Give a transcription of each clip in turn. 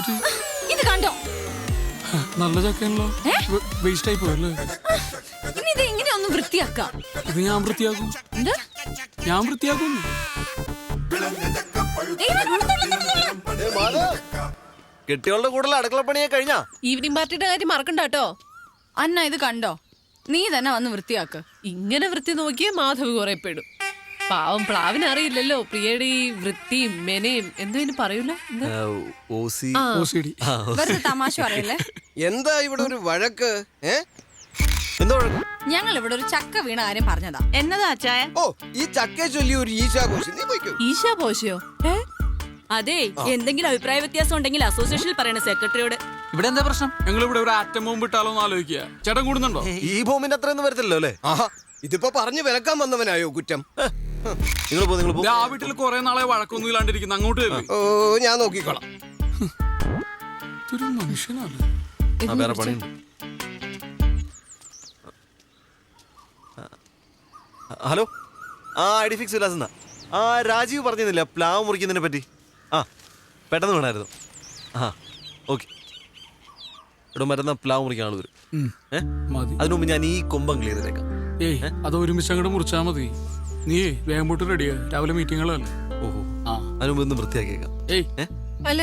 പറ്റി ഇത് കണ്ടോ? നല്ല ചക്കയാണല്ലോ. വേസ്റ്റ് ആയി പോയല്ലേ? ഇനി ഇത് എങ്ങനെ ഒന്ന് വൃത്തിയാക്കാം? ഇത് ഞാൻ വൃത്തിയാക്കും. ഞാൻ വൃത്തിയാക്കും. കെട്ടികളുടെ കൂടുതൽ അടുക്കളപ്പണിയെ കഴിഞ്ഞാ? ഈവനിങ് പാർട്ടിയുടെ കാര്യം മറക്കണ്ട കേട്ടോ. അന്ന ഇത് കണ്ടോ? നീ തന്നെ വന്ന് വൃത്തിയാക്ക്. ഇങ്ങനെ വൃത്തി നോക്കിയേ മാധവ് കുറെ പെടും. പാവം. പ്ലാവിന് അറിയില്ലല്ലോ പ്രിയയുടെ ഈ വൃത്തിയും മെനയും എന്തോ? ഇനി പറയൂല എന്താ? ഓസി വെറുതെ തമാശ പറയല്ലേ? എന്താ ഇവിടെ ഒരു വഴക്ക്? ഏ? എന്താ വഴക്ക്? ഞങ്ങൾ ഇവിടെ ഒരു ചക്ക വീണ കാര്യം പറഞ്ഞതാ. എന്നതാ അച്ചായ? ഓ ഈ ചക്കയെ ചൊല്ലി ഒരു ഈശാഘോഷം. നീ പോയിക്കോ. ഈശാ പോശയോ ഏ? അതെ എന്തെങ്കിലും അഭിപ്രായ വ്യത്യാസം ഉണ്ടെങ്കിൽ അസോസിയേഷനിൽ പറയണ സെക്രട്ടറിയോട് ഇവിടെ എന്താ പ്രശ്നം? ഞങ്ങൾ ഇവിടെ ഒരു ആറ്റം ബോംബ് ഇട്ടാലോ എന്ന് ആലോചിക്കുക. ചേട്ടൻ കൂടുന്നുണ്ടോ? ഈ ഭൂമിന്റെ അത്രയൊന്നും വരത്തില്ലല്ലോ അല്ലേ? ആഹാ. ഇതിപ്പോ പറഞ്ഞു വിലക്കാൻ വന്നവനായോ കുറ്റം? നിങ്ങൾ പോ നിങ്ങൾ പോ. ആ വീട്ടിൽ കുറെ നാളെ വഴക്കൊന്നും ഇല്ലാണ്ടിരിക്കുന്നു. അങ്ങോട്ട് കയറി ഓ ഞാൻ നോക്കിക്കോളാം. ഇതൊരു മനുഷ്യനാണ്. ആ, വേറെ പണി ആ, ഹലോ? ആ ഐ ഡി ഫിക്സ് വിലാസെന്നാ ആ രാജീവ് പറഞ്ഞിരുന്നില്ല പ്ലാവ് മുറിക്കുന്നതിനെ പറ്റി? ആ പെട്ടെന്ന് വേണമായിരുന്നു ആ ഓക്കെ. ഇവിടെ മരുന്ന പ്ലാവ് മുറിക്കാൻ ആൾ വരും. ഉം, ഏ? മതി. അതിനു മുമ്പ് ഞാൻ ഈ കൊമ്പം ക്ലിയർ ചെയ്തേക്കാം. ഏയ് അത് ഒരുമിച്ച് അങ്ങോട്ട് മുറിച്ചാ മതി. നീ വേഗം പോട്ട് റെഡിയാ രാവിലെ മീറ്റിങ്ങുകളല്ലേ ഓഹോ. ആ അതിനു മുമ്പ് ഒന്ന് വൃത്തിയാക്കിയേക്കാം. ഏയ്. ഏ? അല്ല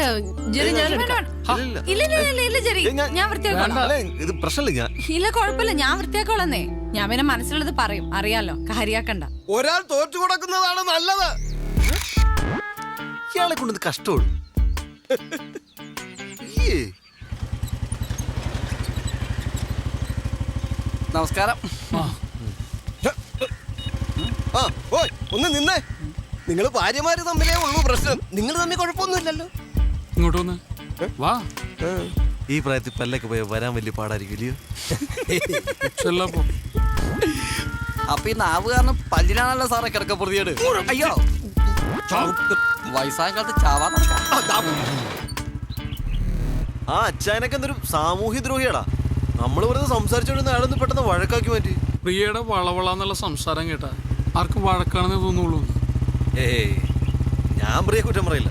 ജെറി ഞാൻ എടുക്കാം ഇല്ല ഇല്ല ഇല്ല. ഇല്ല ഇല്ല ജെറി ഞാൻ- ഞാൻ വൃത്തിയാക്കോളാം. അല്ല, ഇത് പ്രശ്നമില്ല ഞാൻ ഇല്ല കുഴപ്പമില്ല ഞാൻ വൃത്തിയാക്കോളന്നേ. ഞാൻ പിന്നെ മനസ്സിലുള്ളത് പറയും അറിയാലോ കാര്യാക്കണ്ട. ഒരാൾ തോറ്റു കൊടുക്കുന്നതാണ് നല്ലത്. ഇയാളെ കൊണ്ടത് കഷ്ടമുള്ളു. ഈ നമസ്കാരം. ആ. ഓയ് ഒന്ന് നിന്നേ. നിങ്ങൾ ഭാര്യമാര് തമ്മിലേ ഉള്ളൂ പ്രശ്നം. നിങ്ങൾ തമ്മിൽ കുഴപ്പമൊന്നുമില്ലല്ലോ. ഇങ്ങോട്ട് വന്ന്. വാ. ഈ പ്രായത്തിൽ പല്ലൊക്കെ പോയ വരാൻ വലിയ പാടായിരിക്കും അപ്പൊ ഈ നാവ് കാരണം പല്ലിനാണല്ലോ സാറേ കിടക്ക പ്രതിയോട് അയ്യോ. വയസ്സായ കാലത്ത് ചാവാൻ ആ അച്ചായനൊക്കെ എന്തൊരു സാമൂഹ്യ ദ്രോഹിയാടാ. നമ്മൾ വെറുതെ സംസാരിച്ചോണ്ടിരുന്ന അയാളൊന്ന് പെട്ടെന്ന് വഴക്കാക്കി മാറ്റി. പ്രിയയുടെ വളവള എന്നുള്ള സംസാരം കേട്ടാ. ആർക്കും വഴക്കാണെന്നേ തോന്നുള്ളൂ. ഏയ് ഞാൻ പ്രിയ കുറ്റം പറയില്ല.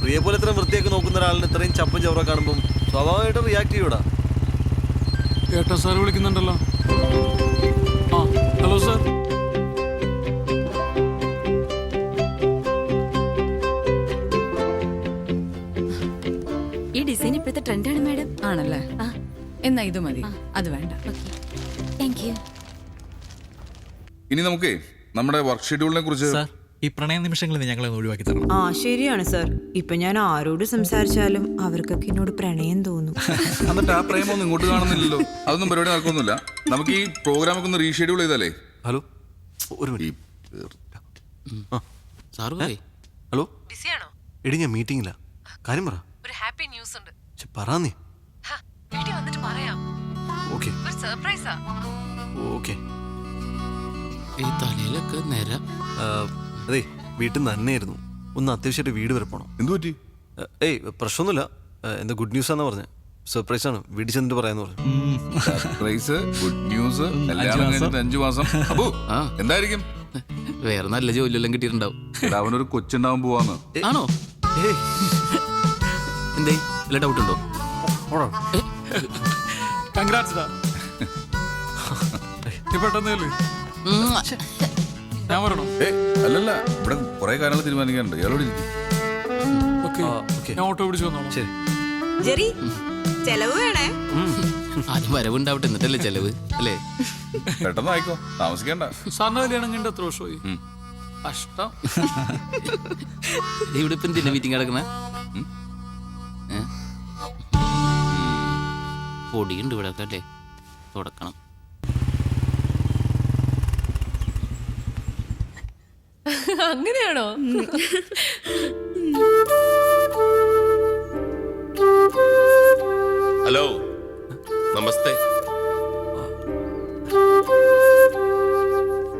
പ്രിയ പോലെ ഇത്രയും വൃത്തിയൊക്കെ നോക്കുന്ന ഒരാളിന് ഇത്രയും ചപ്പും ചവറ കാണുമ്പോൾ സ്വാഭാവികമായിട്ട് റിയാക്ട് ചെയ്യൂടാ. ഏട്ടാ സാർ വിളിക്കുന്നുണ്ടല്ലോ. ആ ഹലോ സാർ. ഈ ഡിസൈൻ ഇപ്പോഴത്തെ ട്രെൻഡാണ് മാഡം ആണല്ലേ? എന്നാ ഇത് മതി. അത് വേണ്ട. താങ്ക് യു ഇനി നമുക്ക് നമ്മുടെ വർക്ക് ഷെഡ്യൂളിനെ കുറിച്ച് സാർ ഈ പ്രണയ നിമിഷങ്ങളിൽ ഞങ്ങളെ ഒന്ന് ഒഴിവാക്കി തരണം. ആ ശരിയാണ് സർ. ഇപ്പൊ ഞാൻ ആരോട് സംസാരിച്ചാലും അവർക്കൊക്കെ എന്നോട് പ്രണയം തോന്നും. എന്നിട്ട് ആ പ്രേമൊന്നും ഇങ്ങോട്ട് കാണുന്നില്ലല്ലോ. അതൊന്നും പരിപാടി നടക്കൊന്നുമില്ല നമുക്ക് ഈ പ്രോഗ്രാമൊക്കെ ഒന്ന് റീഷെഡ്യൂൾ ചെയ്താലേ? ഹലോ ഒരു മിനിറ്റ്. ആ. ഹലോ? ബിസിയാണോ? എടി ഞാൻ മീറ്റിംഗില്ല കാര്യം പറ. ഒരു ഹാപ്പി ന്യൂസ് ഉണ്ട് പറ നീ ഹ, വീട്ടിൽ വന്നിട്ട് പറയാം. ഓക്കെ. ഒരു സർപ്രൈസാ ഓക്കെ. ഈ തലയിലൊക്കെ നേര അതെ വീട്ടിൽ നിന്ന് തന്നെയായിരുന്നു. ഒന്ന് അത്യാവശ്യമായിട്ട് വീട് വരെ പോകണം എന്തു പറ്റി? ഏയ് പ്രശ്നമൊന്നുമില്ല. എന്താ ഗുഡ് ന്യൂസ് ആണെന്ന് പറഞ്ഞത് സർപ്രൈസ് ആണ്. വീട്ടിൽ ചെന്നിട്ട് പറയാന്ന് പറഞ്ഞു. സർപ്രൈസ് ഗുഡ് ന്യൂസ് എല്ലാം. കഴിഞ്ഞിട്ട് അഞ്ചു മാസം. അപ്പോ എന്തായിരിക്കും? വേറെ നല്ല ജോലിയെല്ലാം കിട്ടിയിട്ടുണ്ടാവും. അവനൊരു കൊച്ചുണ്ടാവാൻ പോവാന്ന്. ആണോ? ഏയ്. എന്തേ? വല്ല ഡൗട്ട് ഉണ്ടോ? ഓടാ. കൺഗ്രാറ്റ്സ് നീ പെട്ടെന്ന് ചെല്ല്. ഞാൻ വരണോ ഏ അല്ലല്ല. ഇവിടെ കുറെ കാര്യങ്ങൾ തീരുമാനിക്കാനുണ്ട്. ഇയാളോട് ഇരിക്കും. ഓക്കെ. ഞാൻ ഓട്ടോ പിടിച്ചു വന്നോളാം. ശരി. ജെറി ചെലവ് വേണേ? ആദ്യം വരവുണ്ടാവട്ടെ എന്നിട്ടല്ലേ ചെലവ് അല്ലേ? പെട്ടെന്ന് ആയിക്കോ. താമസിക്കണ്ട. സാറിന്റെ കല്യാണം കണ്ട എത്ര വർഷമായി. കഷ്ടം. ഇവിടെ ഇപ്പം എന്തിനാ മീറ്റിംഗ് കിടക്കണ പൊടിയുണ്ട് ഇവിടെ ഒക്കെ അല്ലേ? തുടക്കണം. അങ്ങനെയാണോ? ഹലോ നമസ്തേ.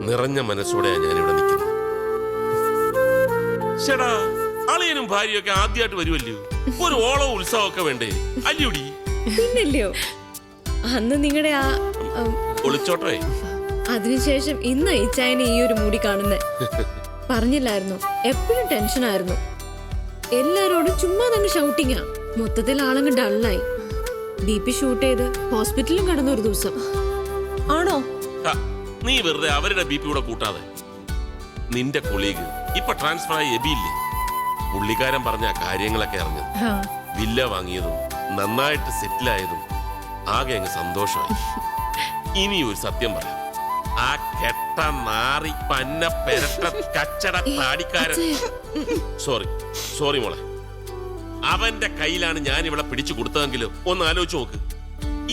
നിറഞ്ഞ മനസ്സോടെ ഞാനിവിടെ നിൽക്കുന്നത്. ചേടാ അളിയനും ഭാര്യയൊക്കെ ആദ്യമായിട്ട് വരുമല്ലോ ഒരു ഓളോ ഉത്സവമൊക്കെ വേണ്ടേ? അല്ലയോടി? പിന്നല്ലയോ? അന്ന് നിങ്ങളുടെ ആ ഒളിച്ചോട്ടേ അതിനുശേഷം ഇന്ന് ഇച്ചായനെ ഈ ഒരു മൂടി കാണുന്നത് പറഞ്ഞില്ലായിരുന്നു. എപ്പോഴും ടെൻഷനായിരുന്നു എല്ലാരോടും ചുമ്മാ തന്നെ ഷൗട്ടിങ്ങാ മൊത്തത്തിൽ ആളങ്ങ് ഡള്ളായി ബി പി ഷൂട്ട് ചെയ്ത് ഹോസ്പിറ്റലിലും കടന്ന ഒരു ദിവസം. ആണോ? നീ വെറുതെ അവരുടെ ബി പി കൂടെ കൂട്ടാതെ. നിന്റെ കൊളീഗ് ഇപ്പൊ ട്രാൻസ്ഫർ ആയി എബിയില്ലേ പുള്ളിക്കാരൻ പറഞ്ഞ കാര്യങ്ങളൊക്കെ അറിഞ്ഞത് ആ, വില്ല വാങ്ങിയതും നന്നായിട്ട് സെറ്റിലായതും ആകെ അങ്ങ് സന്തോഷമായി. ഇനി ഒരു സത്യം പറയാം. കെട്ട നാറി പന്ന പെരട്ട കച്ചട താടിക്കാരൻ. സോറി സോറി മോളെ. അവന്റെ കയ്യിലാണ് ഞാൻ ഇവിടെ പിടിച്ചു കൊടുത്തതെങ്കിലും ഒന്ന് ആലോചിച്ചു നോക്ക്.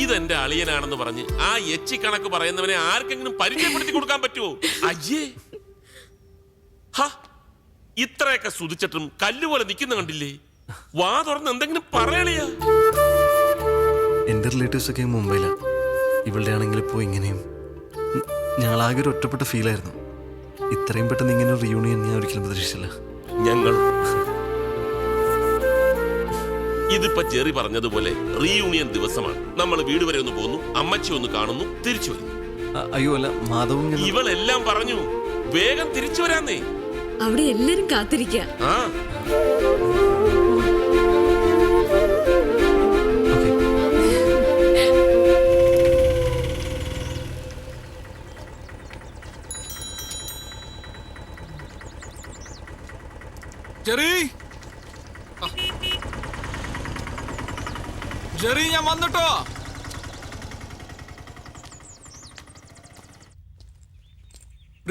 ഇതെന്റെ അളിയനാണെന്ന് പറഞ്ഞ് ആ എച്ചി കണക്ക് പറയുന്നവനെ ആർക്കെങ്കിലും പരിചയപ്പെടുത്തി കൊടുക്കാൻ പറ്റുമോ അയ്യേ. ഹ ഇത്രയൊക്കെ സുതിച്ചിട്ടും കല്ലുപോലെ നിൽക്കുന്ന കണ്ടില്ലേ? വാ തുറന്ന് എന്തെങ്കിലും പറയണിയാ. എന്റെ റിലേറ്റീവ്സ് ഒക്കെ മുംബൈയിലാണ് ഇവളുടെ ആണെങ്കിൽ ഇപ്പോൾ ഇങ്ങനെയും. ഞങ്ങളാകെ ഒരു ഒറ്റപ്പെട്ട ഫീലായിരുന്നു ഇത്രയും പെട്ടെന്ന് ഇങ്ങനെ ഒരു റിയൂണിയൻ ഞാൻ ഒരിക്കലും പ്രതീക്ഷിച്ചില്ല. ഞങ്ങൾ ഇതിപ്പോ ജെറി പറഞ്ഞതുപോലെ റീയൂണിയൻ ദിവസമാണ്. നമ്മൾ വീട് വരെ ഒന്ന് പോകുന്നു അമ്മച്ചി ഒന്ന് കാണുന്നു തിരിച്ചു വരുന്നു. അ- അയ്യോ അല്ല മാധവും ഞാൻ ഇവളെല്ലാം പറഞ്ഞു വേഗം തിരിച്ചു വരാന്നേ. അവിടെ എല്ലാരും കാത്തിരിക്കാ. ആ.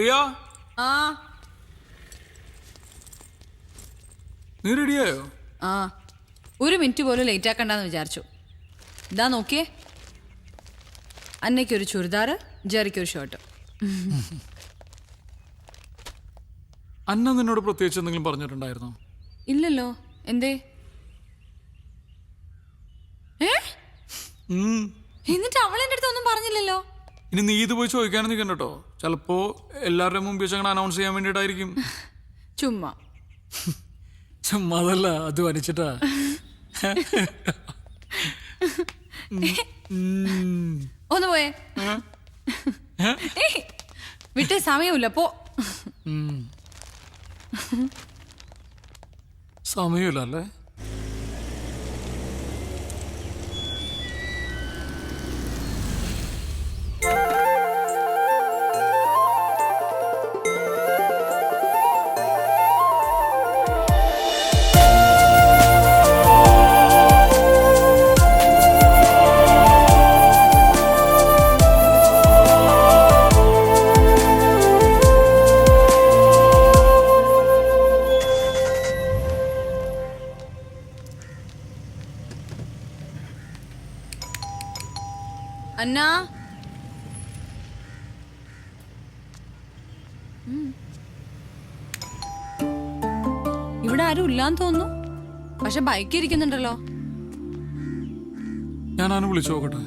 പ്രിയ ആ. നീ റെഡിയായോ ആ. ഒരു മിനിറ്റ് പോലും ലേറ്റ് ആക്കണ്ടെന്ന് വിചാരിച്ചു. ഇതാ നോക്കിയേ. അന്നയ്ക്കൊരു ചുരിദാർ ജെറിക്കൊരു ഷർട്ട് അന്ന നിന്നോട് പ്രത്യേകിച്ച് എന്തെങ്കിലും പറഞ്ഞിട്ടുണ്ടായിരുന്നോ? ഇല്ലല്ലോ. എന്തേ. എന്നിട്ട് അവൾ എന്റെ അടുത്ത് ഒന്നും പറഞ്ഞില്ലല്ലോ? ഇനി നീ ഇത് പോയി ചോദിക്കാനും നിൽക്കണ്ട കേട്ടോ. ചിലപ്പോ എല്ലാവരുടെ മുമ്പിൽ വെച്ച് അനൗൺസ് ചെയ്യാൻ വേണ്ടിയിട്ടായിരിക്കും. ചുമ്മാ. ചുമ്മാ അതല്ല അത് വനിച്ചിട്ടാ ഒന്ന് പോയേ. വിട്ടേ സമയമില്ല പോ. സമയമില്ല അല്ലേ? പക്ഷെ ഞാൻ വിളിച്ചു നോക്കട്ടെ.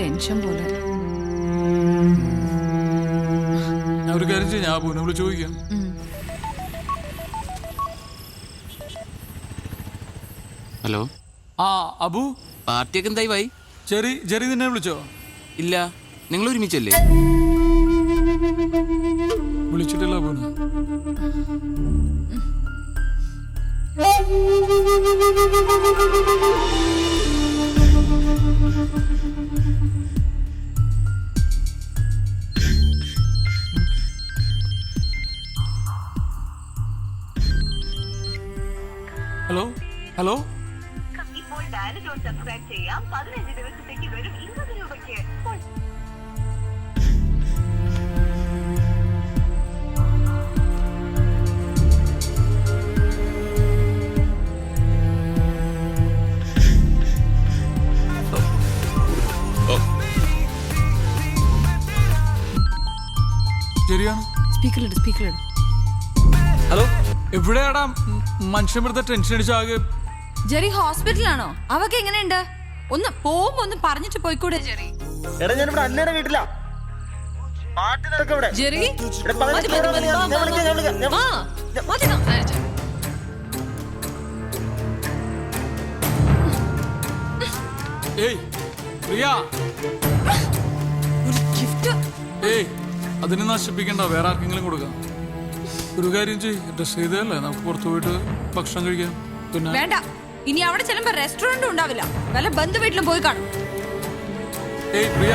ടെൻഷൻ പോലെ. ഞാൻ ഒരു കാര്യം ചെയ്യാം. ഞാൻ വിളിച്ച് ചോദിക്കാം. ഹലോ? ആ അബു. പാർട്ടിയൊക്കെ എന്തായി വൈ ചെറി ചെറി നിന്നെ വിളിച്ചോ? ഇല്ല നിങ്ങൾ ഒരുമിച്ചല്ലേ വിളിച്ചിട്ടില്ല അബുവിനെ ജെറിയാണ് സ്പീക്കറിലിട് സ്പീക്കറിലിട്. ഹലോ? എവിടെയാടാ മനുഷ്യമൃത ടെൻഷൻ അടിച്ചാകെ ജെറി ഹോസ്പിറ്റലാണോ അവക്ക് എങ്ങനെയുണ്ട്? ഒന്ന് പോകുമ്പോ ഒന്ന് പറഞ്ഞിട്ട് പോയിക്കൂടെ ജെറി? എടാ ഞാൻ ഇവിടെ അന്നേരം വീട്ടിലാ. പാട്ട് നടക്ക ഇവിടെ ജെറി? പതിനഞ്ച് മതി, മതി, മതി, ഞാൻ- വാ, ഞാൻ വിളിക്കാം, ഞാൻ വിളിക്കാം, ഞാൻ- വാ. മതി നോ ഏയ് പ്രിയ. ഒരു ഗിഫ്റ്റ്. ഏയ് അതിനെ നശിപ്പിക്കണ്ട വേറെ ആർക്കെങ്കിലും കൊടുക്കാം. ഒരു കാര്യം ചെയ്യ് ഡ്രസ് ചെയ്തല്ലേ നമുക്ക് പുറത്തു പോയിട്ട് ഭക്ഷണം കഴിക്കാം. പിന്നെ വേണ്ട. ഇനി അവിടെ ചെല്ലുമ്പോ റെസ്റ്റോറന്റ് ഉണ്ടാവില്ല. വല്ല ബന്ധു വീട്ടിലും പോയി കാണും. ഏയ് പ്രിയ.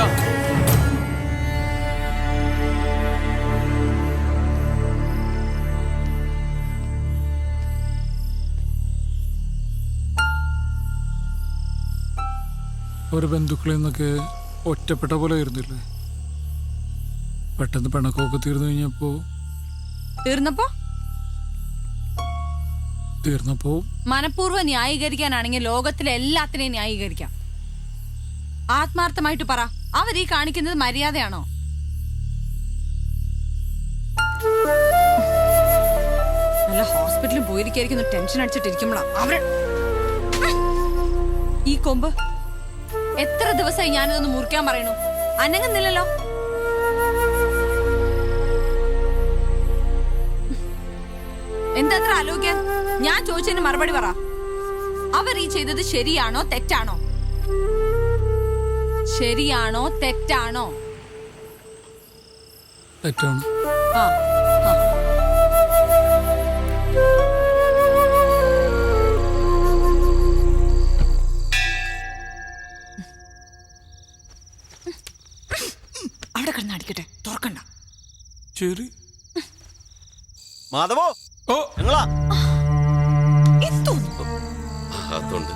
ഒരു ബന്ധുക്കളിൽ നിന്നൊക്കെ ഒറ്റപ്പെട്ട പോലെ ആയിരുന്നില്ലേ പെട്ടെന്ന് പിണക്കമൊക്കെ തീർന്നു കഴിഞ്ഞപ്പോ തീർന്നപ്പോ? തീർന്നപ്പോ മനഃപൂർവം ന്യായീകരിക്കാനാണെങ്കിൽ ലോകത്തിലെ എല്ലാത്തിനെയും ന്യായീകരിക്കാം. ആത്മാർത്ഥമായിട്ട് പറ അവർ ഈ കാണിക്കുന്നത് മര്യാദയാണോ? നല്ല ഹോസ്പിറ്റലിൽ പോയിരിക്കുന്നു ടെൻഷൻ അടിച്ചിട്ടിരിക്കുമ്പോഴാ അവർ. ഈ കൊമ്പ് എത്ര ദിവസമായി ഞാനിതൊന്ന് മുറിക്കാൻ പറയണു അനങ്ങുന്നില്ലല്ലോ. ആലോചിക്കാൻ ഞാൻ ചോദിച്ചതിന് മറുപടി പറ. അവർ ഈ ചെയ്തത് ശരിയാണോ തെറ്റാണോ? ശരിയാണോ തെറ്റാണോ? തെറ്റാണ്? ആ. അവിടെ കിടന്ന് അടിക്കട്ടെ. തുറക്കണ്ട. ശരി മാധവോ? ഓ. നിങ്ങളാ അതുണ്ട്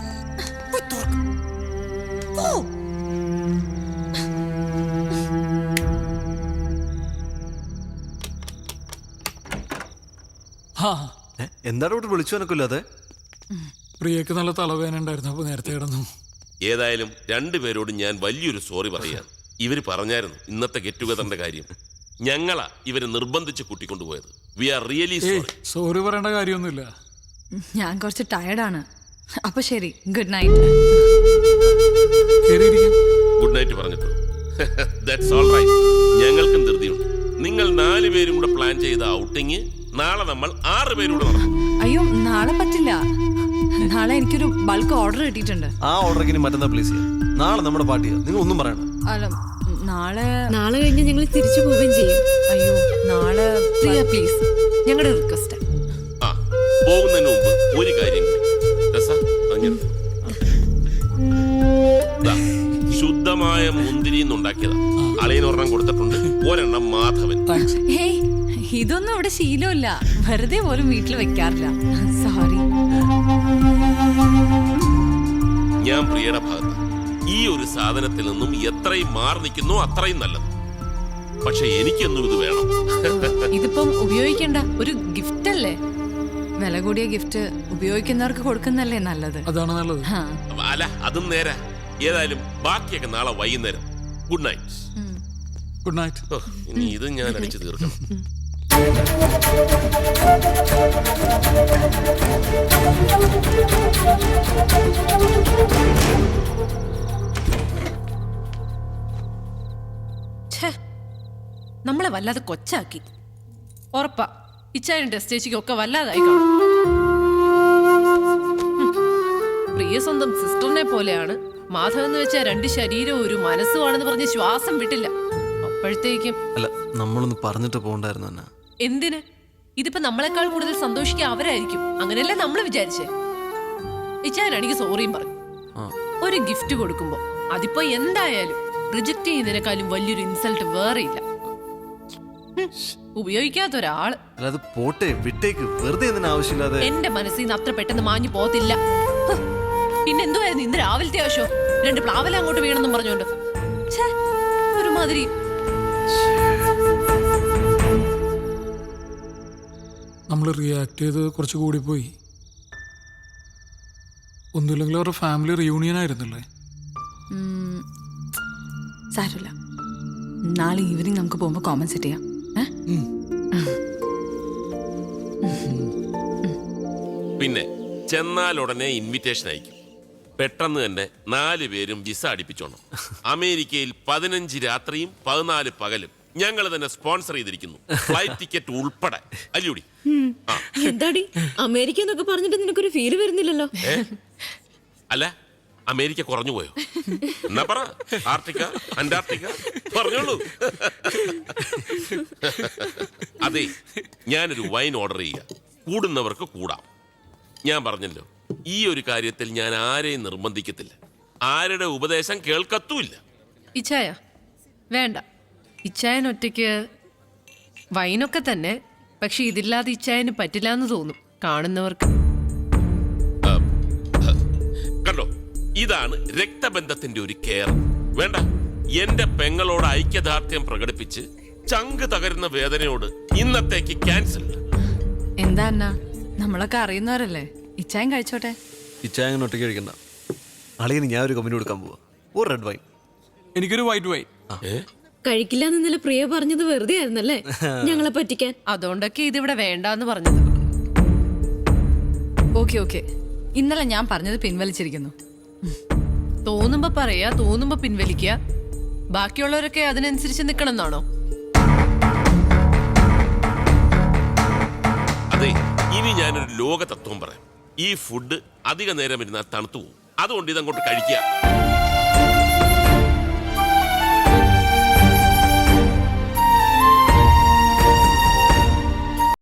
എന്താണ് ഇവിടെ വിളിച്ചു എനക്കില്ല അതെ? പ്രിയക്ക് നല്ല തലവേദന ഉണ്ടായിരുന്നു അപ്പൊ നേരത്തെ കിടന്നു. ഏതായാലും രണ്ടുപേരോടും ഞാൻ വലിയൊരു സോറി പറയാം. ഇവർ പറഞ്ഞായിരുന്നു ഇന്നത്തെ ഗെറ്റ് ടുഗദറിന്റെ കാര്യം. ഞങ്ങളാ ഇവരെ നിർബന്ധിച്ച് കൂട്ടിക്കൊണ്ടുപോയത്. വി ആർ റിയലി സോറി പറയേണ്ട കാര്യമൊന്നുമില്ല. ഞാൻ കുറച്ച് ടയർഡാണ് അപ്പൊ ശരി ഗുഡ് നൈറ്റ് ഗുഡ് നൈറ്റ് പറഞ്ഞിട്ടു. ദാറ്റ്സ് ഓൾ റൈറ്റ് ഞങ്ങൾക്കും ധൃതിയുണ്ട്. നിങ്ങൾ നാല് പേരും കൂടെ പ്ലാൻ ചെയ്ത ഔട്ടിങ് നാളെ നമ്മൾ ആറ് പേരും കൂടെ നടക്കും അയ്യോ നാളെ പറ്റില്ല. നാളെ എനിക്കൊരു ബൾക്ക് ഓർഡർ കിട്ടിയിട്ടുണ്ട്. ആ ഓർഡർ മറ്റന്നാ പ്ലീസ് ചെയ്യാം. നാളെ നമ്മുടെ പാർട്ടിയാ നിങ്ങൾ ഒന്നും പറയണം അല്ല നാളെ നാളെ കഴിഞ്ഞ് ഞങ്ങൾ തിരിച്ചു പോവുകയും ചെയ്യും. അയ്യോ നാളെ പ്രിയ പ്ലീസ് ഞങ്ങളുടെ റിക്വസ്റ്റ് ആ പോകുന്നതിന് മുമ്പ് ഒരു കാര്യം ശുദ്ധമായ മുന്തിരി ഉണ്ടാക്കിയതാ അളിയന് ഒരെണ്ണം കൊടുത്തിട്ടുണ്ട്. ഒരെണ്ണം മാധവൻ. ഇതൊന്നും ഇവിടെ ശീലമില്ല. വെറുതെ പോലും വീട്ടിൽ വെക്കാറില്ല. സോറി ഞാൻ പ്രിയയുടെ ഭാഗത്ത് ഈ ഒരു സാധനത്തിൽ നിന്നും എത്രയും മാറി നിൽക്കുന്നു അത്രയും നല്ലത്. പക്ഷെ എനിക്കൊന്നും ഇത് വേണം. ഇതിപ്പം ഉപയോഗിക്കേണ്ട ഒരു ഗിഫ്റ്റ് അല്ലേ? വില കൂടിയ ഗിഫ്റ്റ് ഉപയോഗിക്കുന്നവർക്ക് കൊടുക്കുന്നല്ലേ നല്ലത്? അതാണ് നല്ലത്. അല്ല അതും നേരെ. ഏതായാലും ബാക്കിയൊക്കെ നാളെ വൈകുന്നേരം. ഗുഡ് നൈറ്റ് ഗുഡ് നൈറ്റ് ഇനി ഇത് ഞാൻ അടിച്ചു തീർക്കണം. ഛേ, നമ്മളെ വല്ലാതെ കൊച്ചാക്കി. ഉറപ്പാ ഇച്ചാനും ടെസ്റ്റേച്ചിക്കും ഒക്കെ വല്ലാതായി കാണും. പ്രിയ സ്വന്തം സിസ്റ്ററിനെ പോലെയാണ്. മാധവൻ എന്ന് വെച്ചാൽ രണ്ട് ശരീരവും ഒരു മനസ്സുമാണെന്ന് പറഞ്ഞ് ശ്വാസം വിട്ടില്ല. അപ്പോഴത്തേക്കും അല്ല നമ്മളൊന്ന് പറഞ്ഞിട്ട് പോകണ്ടായിരുന്നു എന്നാ എന്തിന്? ഇതിപ്പോ നമ്മളെക്കാൾ കൂടുതൽ സന്തോഷിക്കുക അവരായിരിക്കും. അങ്ങനെയല്ലേ നമ്മൾ വിചാരിച്ചേ? ഇച്ചാനാണെങ്കിൽ സോറിയും പറഞ്ഞു. ഒരു ഗിഫ്റ്റ് കൊടുക്കുമ്പോ അതിപ്പോ എന്തായാലും റിജക്ട് ചെയ്യുന്നതിനേക്കാളും വലിയൊരു ഇൻസൾട്ട് വേറെ ഇല്ല ഉപയോഗിക്കാത്ത ഒരാൾ അല്ല അത് പോട്ടെ വിട്ടേക്ക്. വെറുതെ എന്തിനാ ആവശ്യമില്ലാതെ? എന്റെ മനസ്സിൽ നിന്ന് അത്ര പെട്ടെന്ന് മാഞ്ഞു പോകത്തില്ല. പിന്നെ എന്തുവായിരുന്നു ഇന്ന് രാവിലത്തെ ആവശ്യം? രണ്ട് പ്ലാവല അങ്ങോട്ട് വീണെന്നും പറഞ്ഞോണ്ട് ഛേ, ഒരുമാതിരി. നമ്മൾ റിയാക്ട് ചെയ്ത് കുറച്ച് കൂടിപ്പോയി ഒന്നുമില്ലെങ്കിൽ അവരുടെ ഫാമിലി റിയൂണിയൻ ആയിരുന്നില്ലേ? സാരമില്ല. നാളെ ഈവനിങ് നമുക്ക് പോകുമ്പോൾ കോമൻസെറ്റ് ചെയ്യാം. പിന്നെ ചെന്നാൽ ഉടനെ ഇൻവിറ്റേഷൻ അയക്കും. പെട്ടെന്ന് തന്നെ നാല് പേരും വിസ അടിപ്പിച്ചോണം. അമേരിക്കയിൽ പതിനഞ്ച് രാത്രിയും പതിനാല് പകലും. ഞങ്ങൾ തന്നെ സ്പോൺസർ ചെയ്തിരിക്കുന്നു. ഫ്ലൈറ്റ് ടിക്കറ്റ് ഉൾപ്പെടെ. അല്ലൂടി എന്താടി? അമേരിക്ക എന്നൊക്കെ പറഞ്ഞിട്ട് നിനക്കൊരു ഫീൽ വരുന്നില്ലല്ലോ. അല്ല അമേരിക്ക കുറഞ്ഞു പോയോ എന്നാ പറ. Arctic Antarctica. പറഞ്ഞോളൂ. അതെ ഞാനൊരു വൈൻ ഓർഡർ ചെയ്യുക കൂടുന്നവർക്ക് കൂടാം. ഞാൻ പറഞ്ഞല്ലോ ഈ ഒരു കാര്യത്തിൽ ഞാൻ ആരെയും നിർബന്ധിക്കത്തില്ല. ആരുടെ ഉപദേശം കേൾക്കത്തൂല്ല ഇച്ഛായ വേണ്ട. ഇച്ഛായൻ ഒറ്റയ്ക്ക് വൈനൊക്കെ തന്നെ പക്ഷെ ഇതില്ലാതെ ഇച്ഛായന് പറ്റില്ല എന്ന് തോന്നും കാണുന്നവർക്ക്. ഇതാണ് രക്തബന്ധത്തിന്റെ ഒരു കെയർ വേണ്ട എന്റെ പെങ്ങളോട് ഐക്യദാർഢ്യം പ്രകടിപ്പിച്ച് ചങ്ക് തകരുന്ന വേദനയോട് ഇന്നത്തേക്ക് ക്യാൻസൽ. എന്താ അന്ന നമ്മളൊക്കെ അറിയുന്നവരല്ലേ? ഇച്ചായം കഴിച്ചോട്ടെ. ഇച്ചായം ഒറ്റയ്ക്ക് കഴിക്കണ്ട. അളിയന് ഞാൻ ഒരു കമ്പനി കൊടുക്കാൻ പോവാ. ഒരു റെഡ് വൈൻ എനിക്കൊരു വൈറ്റ് വൈൻ കഴിക്കില്ല ഇന്നലെ പ്രിയ പറഞ്ഞത് വെറുതെ ആയിരുന്നല്ലേ? ഞങ്ങളെ പറ്റിക്കാൻ. അതുകൊണ്ടൊക്കെ ഇതിവിടെ വേണ്ടെന്ന് പറഞ്ഞത്. Okay okay. ഇന്നലെ ഞാൻ പറഞ്ഞത് പിൻവലിച്ചിരിക്കുന്നു. തോന്നുമ്പോ പറയാ തോന്നുമ്പോ പിൻവലിക്കുക ബാക്കിയുള്ളവരൊക്കെ അതിനനുസരിച്ച് നിക്കണം എന്നാണോ അതെ ഇനി ഞാനൊരു ലോക തത്വം പറയാം. ഈ ഫുഡ് അധിക നേരം ഇരുന്നാൽ തണുത്തു പോകും. അതുകൊണ്ട് ഇതങ്ങോട്ട് കഴിക്കുക.